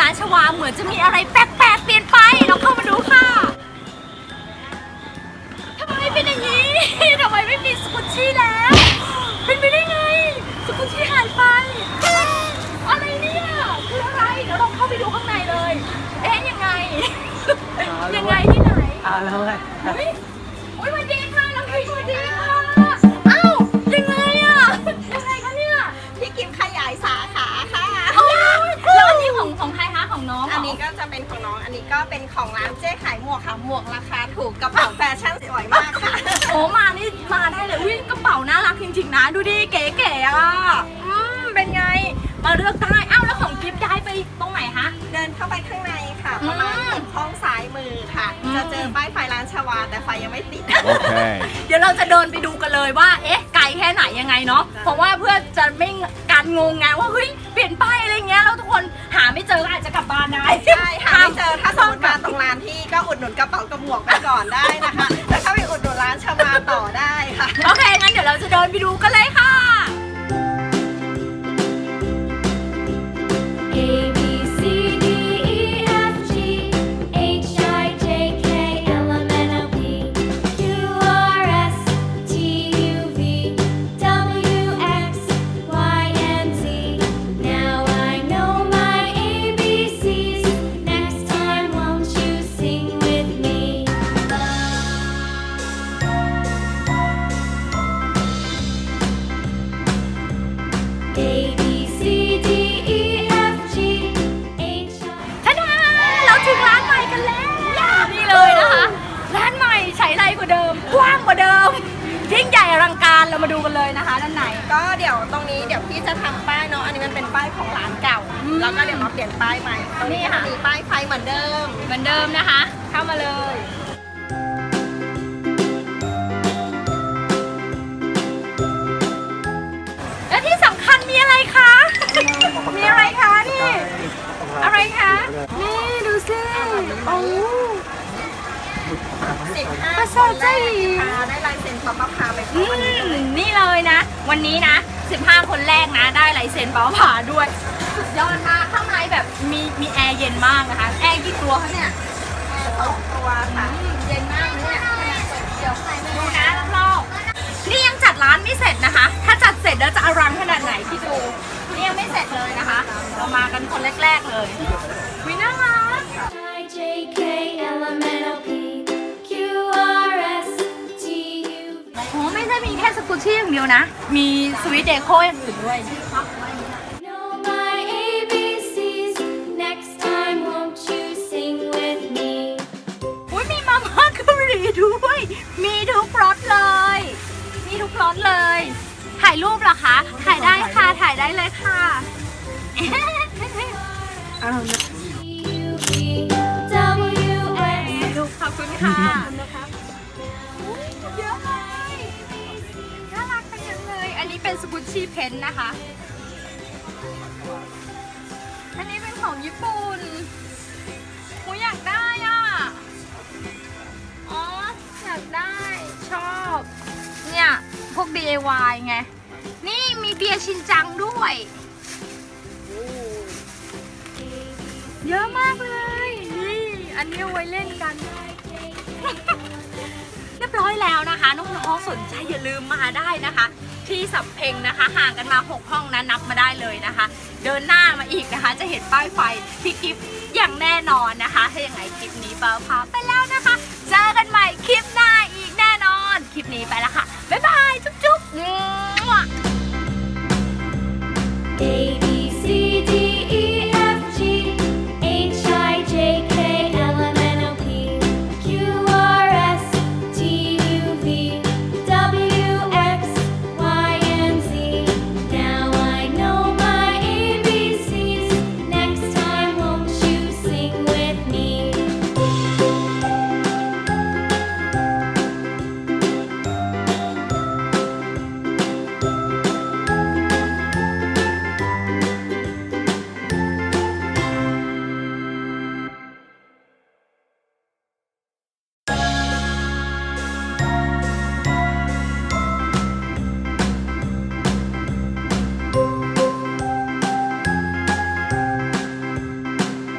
ร้านชวามือนจะมีอะไรแปลกๆเปลี่ยนไปเราเข้ามาดูค่ะทำไมเป็นอย่างนี้ทำไมไม่มีสกุชชี่แล้ว เป็นไปได้ไงสกุชชี่หายไป อะไรเนี่ยคืออะไรเดี๋ยวเราเข้าไปดูข้างในเลย เอ๊ะยังไง ยังไงที่ไหนเอาแล้วไงเฮ้ยโอ๊ยสวัสดีค่ะน้องพีสวัสดีค่ะอ้าวยังไงอะยังไงคะเนี่ย พี่กิฟขยายสาขาค่ะ อ๊ยแล้วอันนี้ของของใครคะของน้องเหรอันนี้ก็จะเป็นของน้อง อันนี้ก็เป็นของร้านเจ๊ขายหมวกค่ะ หมวกราคาถูกกระเป๋าแฟชั่นสวยมากค่ะ โอ้มานี่มาได้เลยอุ้ยกระเป๋าน่ารักจริงๆนะ ดูดิเก๋ๆอะอืมเป็นไง มาเลือกได้อ้าวแล้วของกิฟต์ย้ายไปตรงไหนคะ เดินเข้าไปข้างในค่ะ ประมาณอืมตึกห้องซ้ายมือค่ะอืมจะเจอป้ายไฟร้านชวา แต่ไฟยังไม่ติด Okay. เดี๋ยวเราจะเดินไปดูกันเลยว่า เอ๊ะ ไกลแค่ไหนยังไงเนาะ เพราะว่าเพื่อจะไม่การงงไงว่า เฮ้ย เปลี่ยนป้ายอะไรเงี้ยแล้วทุกคนหา ไม่เจอก็อาจจะกลับบ้านได้ ใช่หาไม่เจอถ้าสมมติมาตรงร้านที่ก็อุดหนุนกระเป๋ากับหมวกไปก่อนได้นะคะแล้วเข้าไปอุดหนุนร้านชวาต่อได้ค่ะ โอเคงั้นเดี๋ยวเราจะเดินไปดูกันเลยค่ะ เรามาดูกันเลยนะคะด้านในก็เดี๋ยวตรงนี้เดี๋ยวพี่จะทำป้ายเนาะ อันนี้มันเป็นป้ายของร้านเก่า อืมแล้วก็เดี๋ยวมาเปลี่ยนป้ายใหม่ตรงนี้นี่ค่ะ จะมีป้ายไฟเหมือนเดิม เหมือนเดิมนะคะ เข้ามาเลย 15ประเสคริฐนใจแรกดีนะคะได้ลายเซ็นพร้อมมะพร้าวไปพร้อือมกันเลยมนี่เลยนะ วันนี้นะ 15 คนแรกนะ ได้ลายเซ็นเป๋าผ่าด้วย สุดยอดมาก ข้างในแบบมีมีแอร์เย็นมากนะคะ แอร์กี่ตัวคะเนี่ยสองตัวค่ะเย็นมากเลยเนี่ยเดี๋ยวใครไม่ดูนะรอบๆนี่ยังจัดร้านไม่เสร็จนะคะ ถ้าจัดเสร็จแล้วจะอลังขนาดไหนที่ดู นี่ยังไม่เสร็จเลยนะคะ เรามากันคนแรก ๆเลย ชชี่อย่างเดียวนะ มีสวีทเดโคอย่างอื่นด้วย Know my ABCs. Next time, won't you sing with me? อุ้ยมีมาม่าเกาหลีด้วย มีทุกรสเลย มีทุกรสเลย ถ่ายรูปเหรอคะ ถ่ายได้ค่ะ ถ่ายได้เลยค่ะ T นี้เป็นสกุชชี่เพนนะคะ อันนี้เป็นของญี่ปุ่นหูอยากได้อะ อ๋อ อยากได้ ชอบ เนี่ย พวก DIY ไง นี่มีเบียร์ชินจังด้วย เยอะมากเลย นี่ อันนี้ไว้เล่นกัน ร้อยแล้วนะคะ น้องๆสนใจอย่าลืมมาได้นะคะ ที่สับเพ็งนะคะ ห่างกันมา 6 ห้องนะนับมาได้เลยนะคะ เดินหน้ามาอีกนะคะ จะเห็นป้ายไฟพี่กิฟต์อย่างแน่นอนนะคะ ถ้าอย่างไรคลิปนี้เปล่าพา